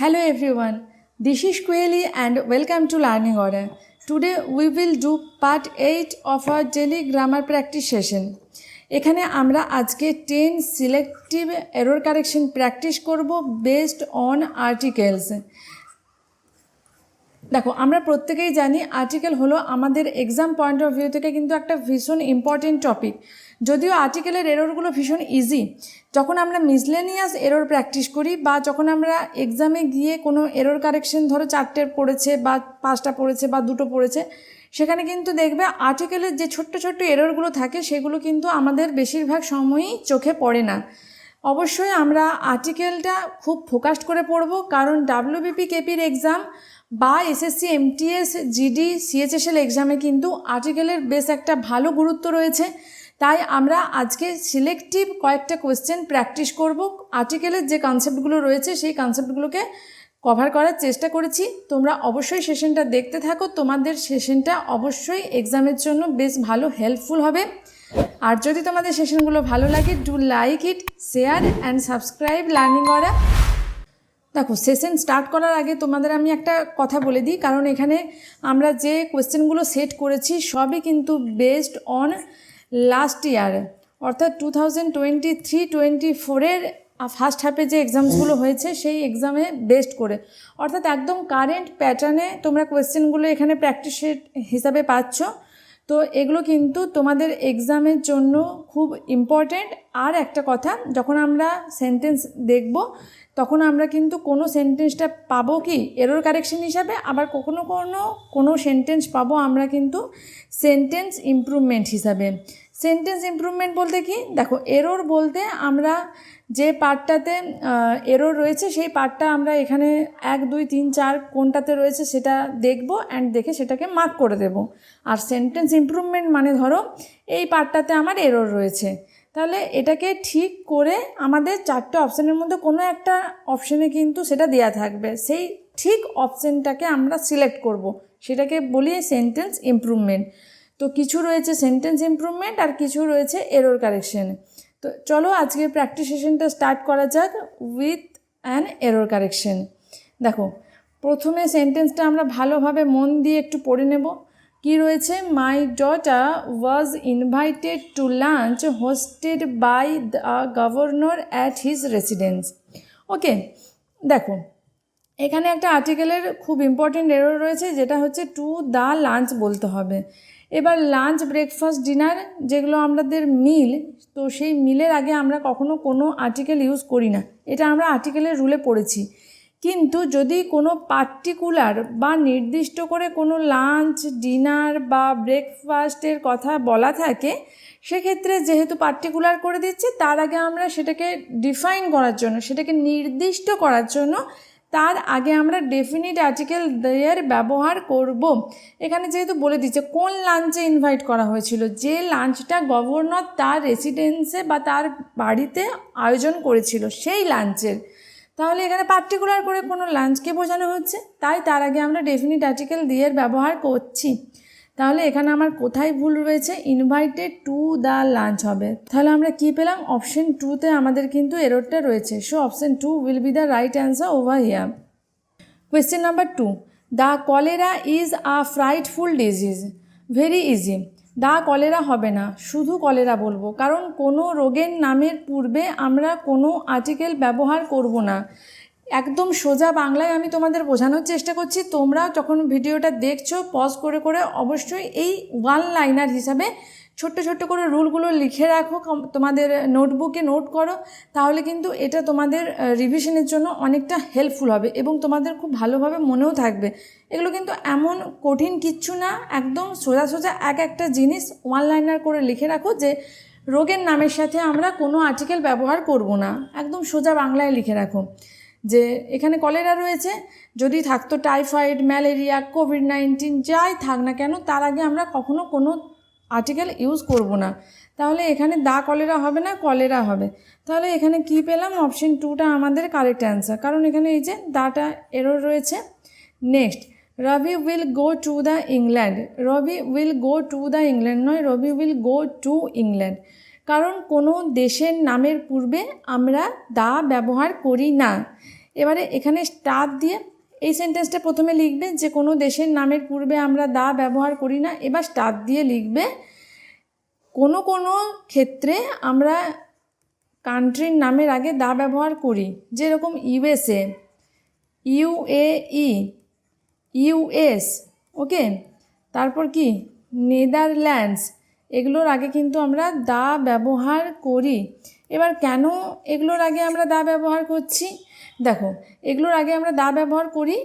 Hello everyone, this is Kweli and welcome to Learning Order. Today we will do part 8 of our daily grammar practice session. এখানে আমরা আজকে ten selective error correction practice করব based on articles দেখো আমরা প্রত্যেকেই জানি article হলো আমাদের এক্সাম পয়েন্ট অফ ভিউ থেকে কিন্তু একটা ভীষণ ইম্পর্টেন্ট টপিক যদিও আর্টিকেলের এররগুলো ভীষণ ইজি যখন আমরা মিসলেনিয়াস এরর প্র্যাকটিস করি বা যখন আমরা এক্সামে গিয়ে কোনো এরর কারেকশন ধরো চারটে পড়েছে বা পাঁচটা পড়েছে বা দুটো পড়েছে, সেখানে কিন্তু দেখবে আর্টিকেলের যে ছোট্ট ছোট্ট এররগুলো থাকে সেগুলো কিন্তু আমাদের বেশিরভাগ সময়ই চোখে পড়ে না। অবশ্যই আমরা আর্টিকেলটা খুব ফোকাসড করে পড়ব, কারণ ডাব্লিউবিপি কেপির এক্সাম বা এসএসসি এমটিএস জিডি সিএচএসএল এক্সামে কিন্তু আর্টিকেলের বেশ একটা ভালো গুরুত্ব রয়েছে। তাই আমরা আজকে সিলেক্টিভ কয়েকটা কোয়েশ্চেন প্র্যাকটিস করব। আর্টিকেলের যে কনসেপ্টগুলো রয়েছে, সেই কনসেপ্টগুলোকে কভার করার চেষ্টা করেছি। তোমরা অবশ্যই সেশনটা দেখতে থাকো। তোমাদের সেশনটা অবশ্যই এক্সামের জন্য বেশ ভালো হেল্পফুল হবে। আর যদি তোমাদের সেশনগুলো ভালো লাগে do like it share and subscribe learning করা দেখো সেশন স্টার্ট করার আগে তোমাদের আমি একটা কথা বলে দিই। কারণ এখানে আমরা যে কোয়েশ্চেনগুলো সেট করেছি, সবই কিন্তু বেসড অন লাস্ট ইয়ারে অর্থাৎ two thousand twenty three twenty ফোরের ফার্স্ট হাফে যে এক্সামসগুলো হয়েছে, সেই এক্সামে বেস্ট করে। অর্থাৎ একদম কারেন্ট প্যাটার্নে তোমরা কোয়েশ্চেনগুলো এখানে প্র্যাকটিস হিসাবে পাচ্ছ। তো এগুলো কিন্তু তোমাদের এক্সামের জন্য খুব ইম্পর্ট্যান্ট আর একটা কথা, যখন আমরা সেন্টেন্স দেখব, তখন আমরা কিন্তু কোনো সেন্টেন্সটা পাবো কি? এরর কারেকশন হিসাবে, আবার কখনো কোনো কোনো সেন্টেন্স পাবো আমরা কিন্তু সেন্টেন্স ইমপ্রুভমেন্ট হিসাবে। সেন্টেন্স ইম্প্রুভমেন্ট বলতে কি? দেখো এরোর বলতে আমরা যে পার্টটাতে এরোর রয়েছে, সেই পার্টটা আমরা এখানে এক, দুই, তিন, চার কোনটাতে রয়েছে সেটা দেখব অ্যান্ড দেখে সেটাকে মার্ক করে দেব। আর সেন্টেন্স ইমপ্রুভমেন্ট মানে ধরো, এই পার্টটাতে আমার এরোর রয়েছে। তাহলে এটাকে ঠিক করে আমাদের চারটে অপশানের মধ্যে কোনো একটা অপশানে কিন্তু সেটা দেয়া থাকবে। সেই ঠিক অপশানটাকে আমরা সিলেক্ট করব। সেটাকে বলি সেন্টেন্স ইমপ্রুভমেন্ট তো কিছু রয়েছে সেন্টেন্স ইমপ্রুভমেন্ট আর কিছু রয়েছে এরর কারেকশন তো চলো আজকে প্র্যাকটিস সেশনটা স্টার্ট করা যাক উইথ অ্যান এরর কারেকশন দেখো, প্রথমে সেন্টেন্সটা আমরা ভালোভাবে মন দিয়ে একটু পড়ে নেব। কি রয়েছে? My daughter was invited to lunch hosted by the governor at his residence okay দেখো, এখানে একটা আর্টিকেলের খুব ইম্পর্টেন্ট এরর রয়েছে, যেটা হচ্ছে টু দ্য লাঞ্চ বলতে হবে। এবার লাঞ্চ ব্রেকফাস্ট ডিনার যেগুলো আমাদের মিল তো সেই মিলের আগে আমরা কখনো কোনো আর্টিকেল ইউজ করি না। এটা আমরা আর্টিকেলের রুলে পড়েছি। কিন্তু যদি কোনো পার্টিকুলার বা নির্দিষ্ট করে কোনো লাঞ্চ ডিনার বা ব্রেকফাস্টের কথা বলা থাকে, সেক্ষেত্রে যেহেতু পার্টিকুলার করে দিচ্ছে, তার আগে আমরা সেটাকে ডিফাইন করার জন্য, সেটাকে নির্দিষ্ট করার জন্য তার আগে আমরা ডেফিনিট আর্টিকেল দেয়ের ব্যবহার করব। এখানে যেহেতু বলে দিচ্ছে, কোন লাঞ্চে ইনভাইট করা হয়েছিল? যে লাঞ্চটা গভর্নর তার রেসিডেন্সে বা তার বাড়িতে আয়োজন করেছিল, সেই লাঞ্চের তাহলে এখানে পার্টিকুলার করে কোনো লাঞ্চকে বোঝানো হচ্ছে? তাই তার আগে আমরা ডেফিনিট আর্টিকেল দিয়ের ব্যবহার করছি। তাহলে এখানে আমার কোথায় ভুল রয়েছে? ইনভাইটেড টু দ্য লাঞ্চ হবে। তাহলে আমরা কি পেলাম? অপশন টুতে আমাদের কিন্তু এররটা রয়েছে। So option two will be the right answer over here question number two the cholera is a frightful disease very easy the cholera হবে না। শুধু কলেরা বলব। কারণ কোনো রোগের নামের পূর্বে আমরা কোনো আর্টিকেল ব্যবহার করব না। একদম সোজা বাংলায় আমি তোমাদের বোঝানোর চেষ্টা করছি। তোমরা যখন ভিডিওটা দেখছ পজ করে করে অবশ্যই এই ওয়ান লাইনার হিসাবে ছোট্ট ছোট্ট করে রুলগুলো লিখে রাখো তোমাদের নোটবুকে নোট করো, তাহলে কিন্তু এটা তোমাদের রিভিশনের জন্য অনেকটা হেল্পফুল হবে এবং তোমাদের খুব ভালোভাবে মনেও থাকবে। এগুলো কিন্তু এমন কঠিন কিচ্ছু না, একদম সোজা সোজা এক একটা জিনিস ওয়ান লাইনার করে লিখে রাখো যে রোগের নামের সাথে আমরা কোনো আর্টিকেল ব্যবহার করব না। একদম সোজা বাংলায় লিখে রাখো। যে এখানে কলেরা রয়েছে, যদি থাকতো টাইফয়েড, ম্যালেরিয়া, কোভিড নাইন্টিন, যাই থাক না কেন, তার আগে আমরা কখনো কোনো আর্টিকেল ইউজ করব না। তাহলে এখানে দা কলেরা হবে না, কলেরা হবে। তাহলে এখানে কি পেলাম? অপশন টুটা আমাদের কারেক্ট অ্যান্সার। কারণ এখানে এই যে দাটা এরর রয়েছে। Next Rabi will go to the England Rabi will go to the England নয় Rabi will go to England কারণ কোনো দেশের নামের পূর্বে আমরা দা ব্যবহার করি না। এবারে এখানে স্টার দিয়ে এই সেন্টেন্সটা প্রথমে লিখবে যে, কোনো দেশের নামের পূর্বে আমরা দা ব্যবহার করি না, এবার স্টার দিয়ে লিখবে, কোনো কোনো ক্ষেত্রে আমরা কান্ট্রির নামের আগে দা ব্যবহার করি, যেরকম ইউএসএ ইউএই ইউএস ওকে? তারপর কি? নেদারল্যান্ডস এগুলোর আগে কিন্তু আমরা দা ব্যবহার করি। এবার কেন এগুলোর আগে আমরা দা ব্যবহার করছি? দেখো, এগুলোর আগে আমরা দা ব্যবহার করি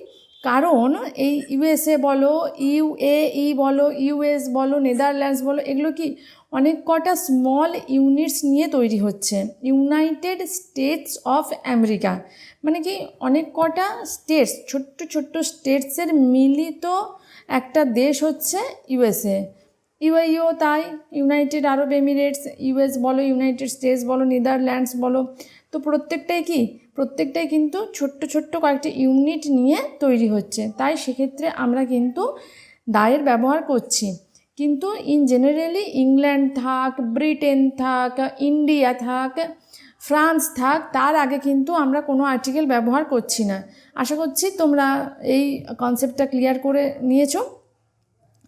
কারণ এই ইউএসএ বলো ইউএই বলো ইউএস বলো, নেদারল্যান্ডস বলো, এগুলো কি অনেক কটা স্মল ইউনিটস নিয়ে তৈরি হচ্ছে। United States of America. মানে কি অনেক কটা স্টেটস, ছোট্ট ছোট্ট স্টেটসের মিলিত একটা দেশ হচ্ছে ইউএসএ ইউএইও তাই, ইউনাইটেড আরব এমিরেটস, ইউএস বলো, ইউনাইটেড স্টেটস বলো, নেদারল্যান্ডস বলো। তো প্রত্যেকটাই কি? প্রত্যেকটাই কিন্তু ছোট্ট ছোট্ট কয়েকটি ইউনিট নিয়ে তৈরি হচ্ছে। তাই সেক্ষেত্রে আমরা কিন্তু দায়ের ব্যবহার করছি। কিন্তু ইন জেনারেলি ইংল্যান্ড থাক ব্রিটেন থাক ইন্ডিয়া থাক ফ্রান্স থাক, তার আগে কিন্তু আমরা কোনো আর্টিকেল ব্যবহার করছি না। আশা করছি তোমরা এই কনসেপ্টটা ক্লিয়ার করে নিয়েছো।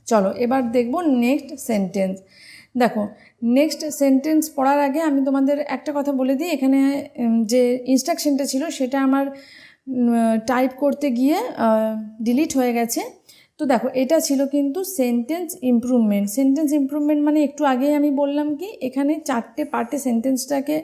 চলো, এবার দেখব নেক্সট সেন্টেন্স দেখো নেক্সট সেন্টেন্স পড়ার আগে আমি তোমাদের একটা কথা বলে দিই। এখানে যে ইনস্ট্রাকশনটা ছিল সেটা আমার টাইপ করতে গিয়ে ডিলিট হয়ে গেছে। তো দেখো, এটা ছিল কিন্তু সেন্টেন্স ইমপ্রুভমেন্ট সেন্টেন্স ইমপ্রুভমেন্ট মানে একটু আগেই আমি বললাম কি, এখানে চারটে পার্টে সেন্টেন্সটাকে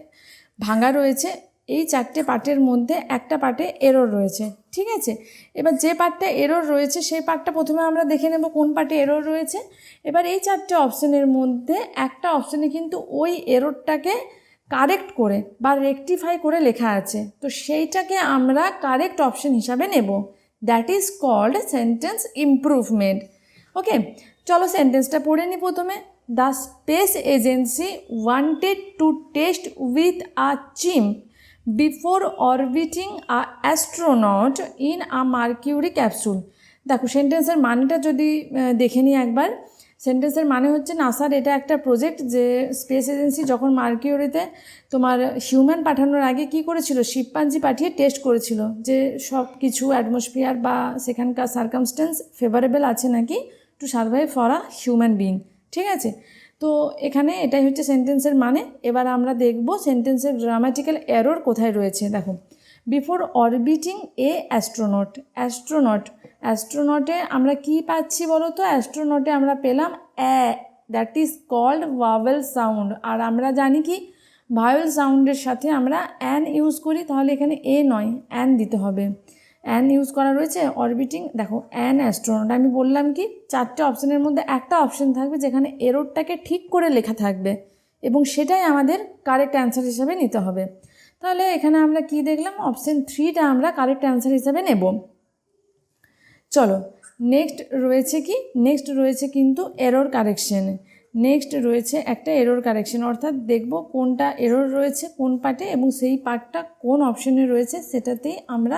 ভাঙা রয়েছে। এই চারটে পার্টের মধ্যে একটা পার্টে এরর রয়েছে, ঠিক আছে? এবার যে পার্টটা এরর রয়েছে, সেই পার্টটা প্রথমে আমরা দেখে নেব কোন পার্টে এরর রয়েছে। এবার এই চারটে অপশনের মধ্যে একটা অপশনে কিন্তু ওই এররটাকে কারেক্ট করে বা রেকটিফাই করে লেখা আছে। তো সেইটাকে আমরা কারেক্ট অপশন হিসাবে নেব। That is called sentence improvement okay চলো সেন্টেন্সটা পড়ে নিই প্রথমে। The space agency wanted to test with a chimp before orbiting a astronaut in a Mercury capsule দেখো সেন্টেন্সের মানেটা যদি দেখে নিই একবার। সেন্টেন্সের মানে হচ্ছে নাসার এটা একটা প্রজেক্ট যে স্পেস এজেন্সি যখন মার্কিউরিতে তোমার হিউম্যান পাঠানোর আগে কি করেছিল? শিবপাঞ্জি পাঠিয়ে টেস্ট করেছিল যে সব কিছু অ্যাটমসফিয়ার বা সেখানকার সার্কামস্টেন্স ফেভারেবল আছে নাকি to survive for a human being ঠিক আছে? তো এখানে এটাই হচ্ছে সেন্টেন্সের মানে। এবার আমরা দেখব সেন্টেন্সের গ্রামাটিক্যাল এরর কোথায় রয়েছে। দেখো before orbiting a astronaut astronaut অ্যাস্ট্রোনটে আমরা কি পাচ্ছি বলো তো অ্যাস্ট্রোনটে আমরা পেলাম a that is called vowel sound আর আমরা জানি কি? ভাওয়েল সাউন্ডের সাথে আমরা অ্যান ইউজ করি, তাহলে এখানে এ নয় অ্যান দিতে হবে। অ্যান ইউজ করা রয়েছে অরবিটিং দেখো অ্যান অ্যাস্ট্রোনট আমি বললাম কি, চারটে অপশনের মধ্যে একটা অপশন থাকবে যেখানে এররটাকে ঠিক করে লেখা থাকবে এবং সেটাই আমাদের কারেক্ট অ্যান্সার হিসাবে নিতে হবে। তাহলে এখানে আমরা কি দেখলাম? অপশন থ্রিটা আমরা কারেক্ট অ্যান্সার হিসাবে নেব। চলো নেক্সট রয়েছে কি? নেক্সট রয়েছে কিন্তু এরর কারেকশন নেক্সট রয়েছে একটা এরর কারেকশন অর্থাৎ দেখব কোনটা এরর রয়েছে কোন পার্টে এবং সেই পার্টটা কোন অপশনে রয়েছে সেটাতেই আমরা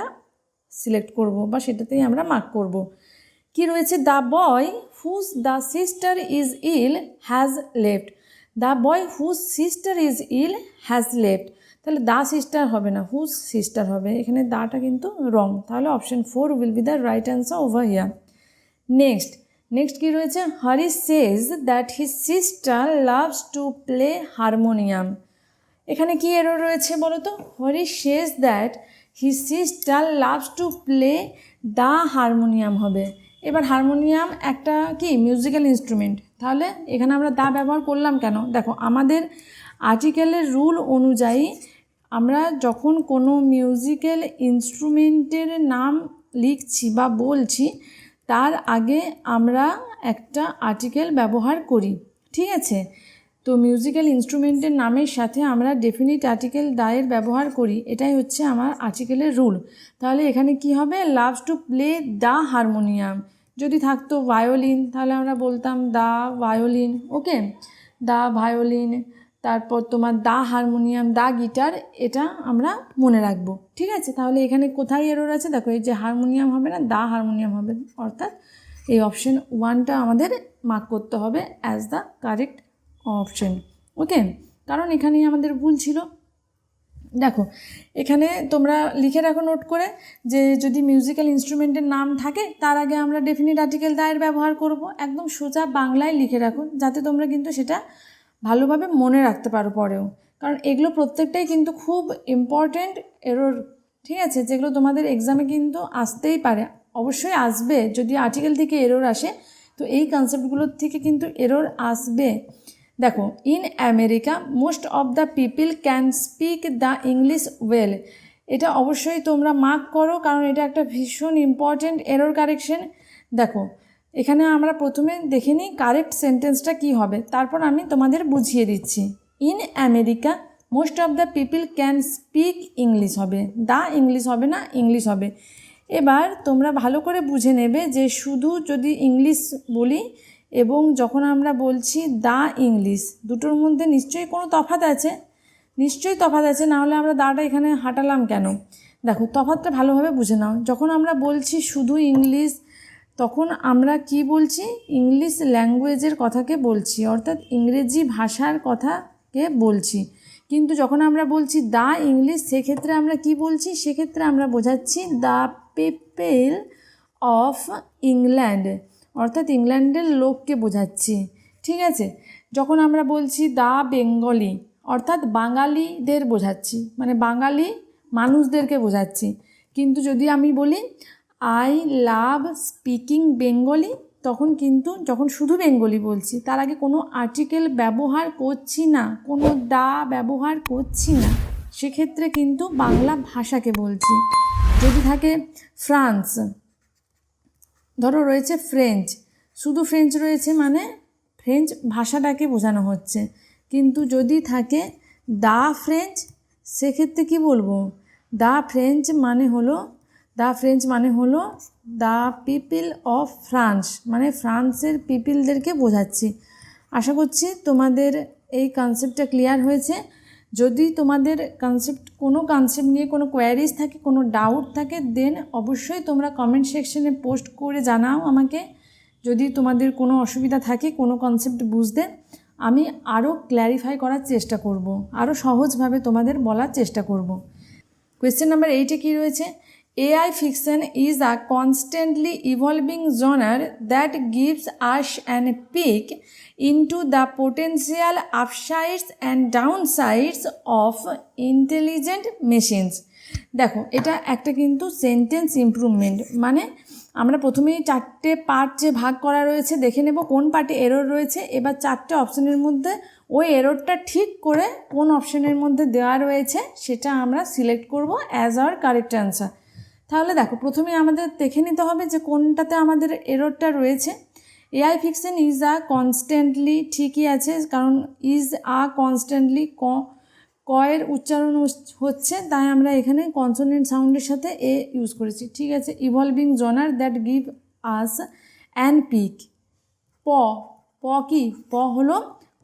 সিলেক্ট করব বা সেটাতেই আমরা মার্ক করব। কি রয়েছে? The boy whose the sister is ill has left the boy whose sister is ill has left তাহলে দা সিস্টার হবে না হুজ সিস্টার হবে। এখানে দাটা কিন্তু রং তাহলে option four will be the right answer over here next next কী রয়েছে? Hari says that his sister loves to play harmonium এখানে কি এরর রয়েছে বলো তো Hari says that he sister loves to play the harmonium হবে। এবার harmonium একটা কি? মিউজিক্যাল ইনস্ট্রুমেন্ট তাহলে এখানে আমরা দা ব্যবহার করলাম কেন? দেখো, আমাদের আর্টিকেলের রুল অনুযায়ী আমরা যখন কোনো মিউজিক্যাল ইনস্ট্রুমেন্টের নাম লিখছি বা বলছি, তার আগে আমরা একটা আর্টিকেল ব্যবহার করি। ঠিক আছে? তো মিউজিক্যাল ইনস্ট্রুমেন্টের নামের সাথে আমরা ডেফিনিট আর্টিকেল দায়ের ব্যবহার করি, এটাই হচ্ছে আমার আর্টিকেলের রুল তাহলে এখানে কি হবে? Loves to play the harmonium যদি থাকতো ভায়োলিন তাহলে আমরা বলতাম দা ভায়োলিন ওকে দা ভায়োলিন তারপর তোমার দা হারমোনিয়াম দা গিটার এটা আমরা মনে রাখব, ঠিক আছে? তাহলে এখানে কোথায় এরর আছে? দেখো, এই যে হারমোনিয়াম হবে না দা হারমোনিয়াম হবে, অর্থাৎ এই অপশন ওয়ানটা আমাদের মার্ক করতে হবে as the correct option okay কারণ এখানেই আমাদের ভুল ছিল। দেখো, এখানে তোমরা লিখে রাখো নোট করে যে যদি মিউজিক্যাল ইনস্ট্রুমেন্টের নাম থাকে, তার আগে আমরা ডেফিনিট আর্টিকেল দায়ের ব্যবহার করব। একদম সোজা বাংলায় লিখে রাখো, যাতে তোমরা কিন্তু সেটা ভালোভাবে মনে রাখতে পারো পরেও। কারণ এগুলো প্রত্যেকটাই কিন্তু খুব ইম্পর্ট্যান্ট এরোর ঠিক আছে? যেগুলো তোমাদের এক্সামে কিন্তু আসতেই পারে। অবশ্যই আসবে, যদি আর্টিকেল থেকে এরোর আসে, তো এই কনসেপ্টগুলোর থেকে কিন্তু এরোর আসবে। দেখো in America most of the people can speak the English well এটা অবশ্যই তোমরা মার্ক করো, কারণ এটা একটা ভীষণ ইম্পর্ট্যান্ট এরর কারেকশন দেখো, এখানে আমরা প্রথমে দেখে নিই কারেক্ট সেন্টেন্সটা কী হবে। তারপর আমি তোমাদের বুঝিয়ে দিচ্ছি। In America most of the people can speak English হবে। দা ইংলিশ হবে না ইংলিশ হবে। এবার তোমরা ভালো করে বুঝে নেবে যে শুধু যদি ইংলিশ বলি এবং যখন আমরা বলছি দা ইংলিশ, দুটোর মধ্যে নিশ্চয়ই কোনো তফাত আছে? নিশ্চয়ই তফাত আছে নাহলে আমরা দাটা এখানে হাঁটালাম কেন? দেখো, তফাৎটা ভালোভাবে বুঝে নাও। যখন আমরা বলছি শুধু ইংলিশ, তখন আমরা কি বলছি? ইংলিশ ল্যাঙ্গুয়েজের কথাকে বলছি, অর্থাৎ ইংরেজি ভাষার কথাকে বলছি। কিন্তু যখন আমরা বলছি দা ইংলিশ, সেক্ষেত্রে আমরা কি বলছি? সেক্ষেত্রে আমরা বোঝাচ্ছি দ্য পিপল অফ ইংল্যান্ড। অর্থাৎ ইংল্যান্ডের লোককে বোঝাচ্ছি, ঠিক আছে? যখন আমরা বলছি দা বেঙ্গলি, অর্থাৎ বাঙালিদের বোঝাচ্ছি মানে বাঙালি মানুষদেরকে বোঝাচ্ছি। কিন্তু যদি আমি বলি আই লাভ স্পিকিং বেঙ্গলি তখন কিন্তু, যখন শুধু বেঙ্গলি বলছি, তার আগে কোনো আর্টিকেল ব্যবহার করছি না, কোনো দা ব্যবহার করছি না, সেক্ষেত্রে কিন্তু বাংলা ভাষাকে বলছি। যদি থাকে ফ্রান্স ধরো রয়েছে ফ্রেঞ্চ শুধু ফ্রেঞ্চ রয়েছে মানে ফ্রেঞ্চ ভাষাটাকে বোঝানো হচ্ছে। কিন্তু যদি থাকে দা ফ্রেঞ্চ সেক্ষেত্রে কি বলব? দা ফ্রেঞ্চ মানে হলো, দা ফ্রেঞ্চ মানে হলো দা পিপিল অফ ফ্রান্স মানে ফ্রান্সের পিপিলদেরকে বোঝাচ্ছি। আশা করছি তোমাদের এই কনসেপ্টটা ক্লিয়ার হয়েছে। যদি তোমাদের কনসেপ্ট কোনো কনসেপ্ট নিয়ে কোনো কোয়ারিজ থাকে, কোনো ডাউট থাকে দেন অবশ্যই তোমরা কমেন্ট সেকশনে পোস্ট করে জানাও আমাকে। যদি তোমাদের কোনো অসুবিধা থাকে, কোনো কনসেপ্ট বুঝতে, আমি আরও ক্ল্যারিফাই করার চেষ্টা করব। আরও সহজভাবে তোমাদের বলার চেষ্টা করব। কোয়েশ্চেন নাম্বার এইটে কী রয়েছে? AI fiction is a constantly evolving genre that gives us an peek into the potential upsides and downsides of intelligent machines. দেখো, এটা একটা কিন্তু সেন্টেন্স ইমপ্রুভমেন্ট মানে আমরা প্রথমেই চারটে পার্ট যে ভাগ করা রয়েছে দেখে নেব কোন পার্টে এরর রয়েছে, এবার চারটে অপশনের মধ্যে ওই এররটা ঠিক করে কোন অপশনের মধ্যে দেওয়া রয়েছে সেটা আমরা সিলেক্ট করব অ্যাজ আওয়ার কারেক্ট অ্যান্সার তাহলে দেখো, প্রথমে আমাদের দেখে নিতে হবে যে কোনটাতে আমাদের এররটা রয়েছে। AI fiction is a constantly ঠিকই আছে, কারণ ইজ আ কনস্ট্যান্টলি ক কয়ের উচ্চারণ হচ্ছে, তাই আমরা এখানে কনসোনেন্ট সাউন্ডের সাথে এ ইউজ করেছি। ঠিক আছে evolving genre that give us and pick প প কি? প হলো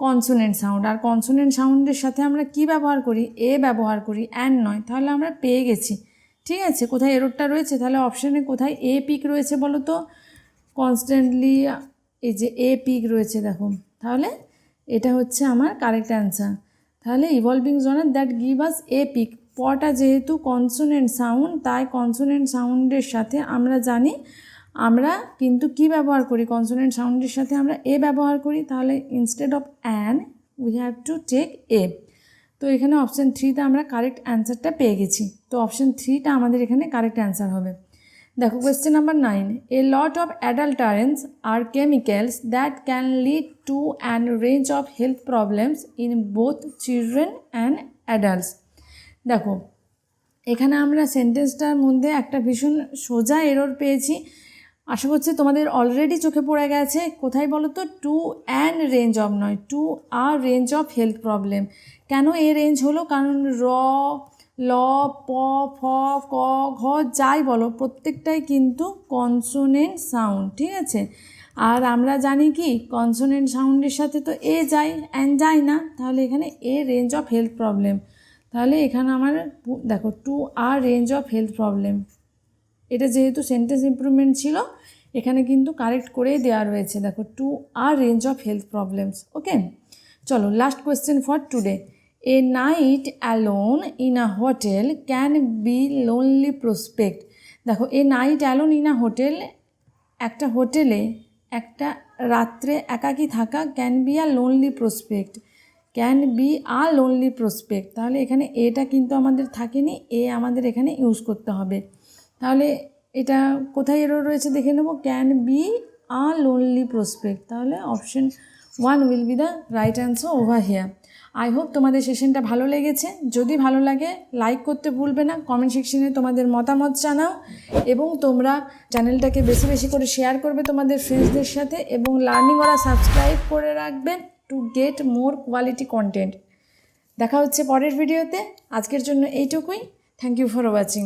কনসোনেন্ট সাউন্ড আর কনসোনেন্ট সাউন্ডের সাথে আমরা কি ব্যবহার করি? এ ব্যবহার করি অ্যান্ড নয়। তাহলে আমরা পেয়ে গেছি। ঠিক আছে, কোথায় এরোরটা রয়েছে, তাহলে অপশানে কোথায় এ পিক রয়েছে বলো তো? কনস্ট্যান্টলি এই যে এ পিক রয়েছে দেখো, তাহলে এটা হচ্ছে আমার কারেক্ট অ্যান্সার তাহলে evolving genre that give us a pick পটা যেহেতু কনসোনেন্ট সাউন্ড তাই কনসোনেন্ট সাউন্ডের সাথে আমরা জানি, আমরা কিন্তু কি ব্যবহার করি? কনসোনেন্ট সাউন্ডের সাথে আমরা এ ব্যবহার করি, তাহলে instead of an we have to take a তো এখানে অপশান থ্রিতে আমরা কারেক্ট অ্যান্সারটা পেয়ে গেছি। তো অপশান থ্রিটা আমাদের এখানে কারেক্ট অ্যান্সার হবে। দেখো question number nine a lot of adulterants R chemicals that can lead to and range of health problems in both children and adults দেখো, এখানে আমরা সেন্টেন্সটার মধ্যে একটা ভীষণ সোজা এরর পেয়েছি। আশা করছি তোমাদের অলরেডি চোখে পড়ে গেছে। কোথায় বলো তো টু অ্যান্ড রেঞ্জ অফ নয়, to a range of health problem. কেন এ রেঞ্জ হলো? কারণ র, ল, প, ফ, ক, ঘ, যাই বলো, প্রত্যেকটাই কিন্তু কনসোনেন্ট সাউন্ড ঠিক আছে? আর আমরা জানি কি কনসোনেন্ট সাউন্ডের সাথে তো এ যাই অ্যান্ড যায় না, তাহলে এখানে a range of health problem. তাহলে এখানে আমার দেখো, to a range of health problem. এটা যেহেতু সেন্টেন্স ইমপ্রুভমেন্ট ছিল, এখানে কিন্তু কারেক্ট করেই দেওয়া রয়েছে। দেখো to a range of health problems okay চলো last question for today a night alone in a hotel can be lonely prospect দেখো a night alone in a hotel একটা হোটেলে একটা রাত্রে একাকী থাকা can be a lonely prospect can be a lonely prospect তাহলে এখানে এটা কিন্তু আমাদের থাকেনি এ আমাদের এখানে ইউজ করতে হবে। তাহলে এটা কোথায় এরও রয়েছে দেখে নেব। Can be a lonely prospect তাহলে option one will be the right answer over here I hope তোমাদের সেশনটা ভালো লেগেছে। যদি ভালো লাগে লাইক করতে ভুলবে না। কমেন্ট সেকশনে তোমাদের মতামত জানাও। এবং তোমরা চ্যানেলটাকে বেশি বেশি করে শেয়ার করবে তোমাদের ফ্রেন্ডসদের সাথে। এবং লার্নিং ওরা সাবস্ক্রাইব করে রাখবে to get more quality content দেখা হচ্ছে পরের ভিডিওতে আজকের জন্য এইটুকুই। Thank you for watching